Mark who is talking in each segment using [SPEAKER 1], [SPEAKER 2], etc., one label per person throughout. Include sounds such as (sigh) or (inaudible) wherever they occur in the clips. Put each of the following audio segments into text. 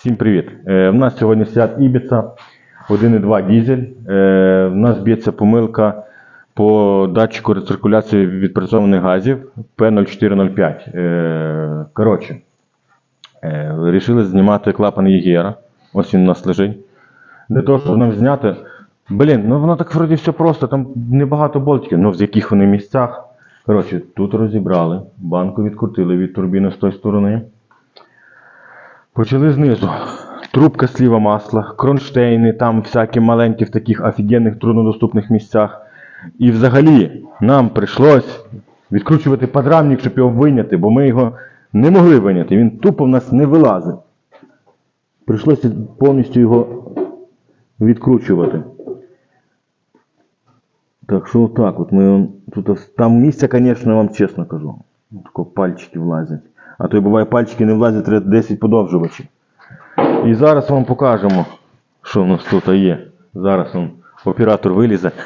[SPEAKER 1] Всім привіт! Е, в нас сьогодні свят Ібіца 1,2 дізель. Е, в нас б'ється помилка по датчику рециркуляції відпрацьованих газів P0405. Е, коротше, е, вирішили знімати клапан Єгера. Ось він у нас лежить. Для того, щоб нам зняти. Блін, ну воно так вроді все просто, там небагато болтиків, ну в яких вони місцях. Коротше, тут розібрали, банку відкрутили від турбіни з тої сторони. Почали знизу. Трубка сліва масла, кронштейни, там всякі маленькі в таких офігенних труднодоступних місцях. І взагалі нам прийшлось відкручувати подрамник, щоб його виняти, бо ми його не могли виняти. Він тупо в нас не вилазив. Прийшлося повністю його відкручувати. Так що так, от ми тут там місця, звісно, вам чесно кажу. Тако пальчики влазять. А то й буває пальчики не влазять, треба 10 подовжувачів. І зараз вам покажемо, що в нас тут є. Зараз он, оператор вилізе. (laughs)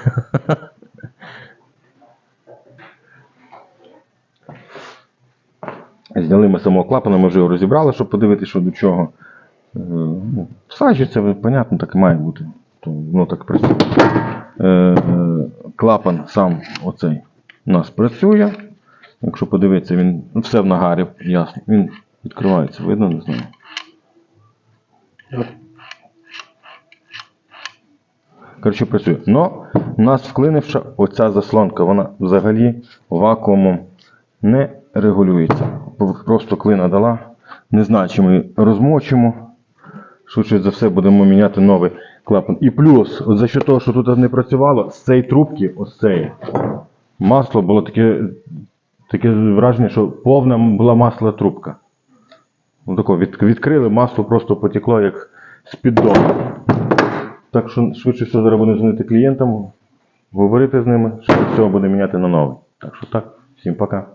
[SPEAKER 1] Зняли ми самого клапана, ми вже його розібрали, щоб подивитися, що до чого. Е, ну, Всаджується, понятно, так і має бути. Воно так працює. Е, е, клапан сам оцей у нас працює. Якщо подивитися, він ну, все в нагарі, ясно. Він відкривається, видно, не знаю. Коротше, працює. Но у нас вклинивша оця заслонка, вона взагалі вакуумом не регулюється. Просто клина дала. Не знаю, чи ми розмочимо. Швидше за все будемо міняти новий клапан. І плюс, от за що того, що тут не працювало, з цієї трубки, ось цієї, масло було таке, таке враження, що повна була масла трубка. Ну, тако, від, відкрили, масло просто потекло як з піддону. Так що швидше все зараз будемо дзвонити клієнтам, говорити з ними, швидше всього буде міняти на новий. Так що так, всім пока.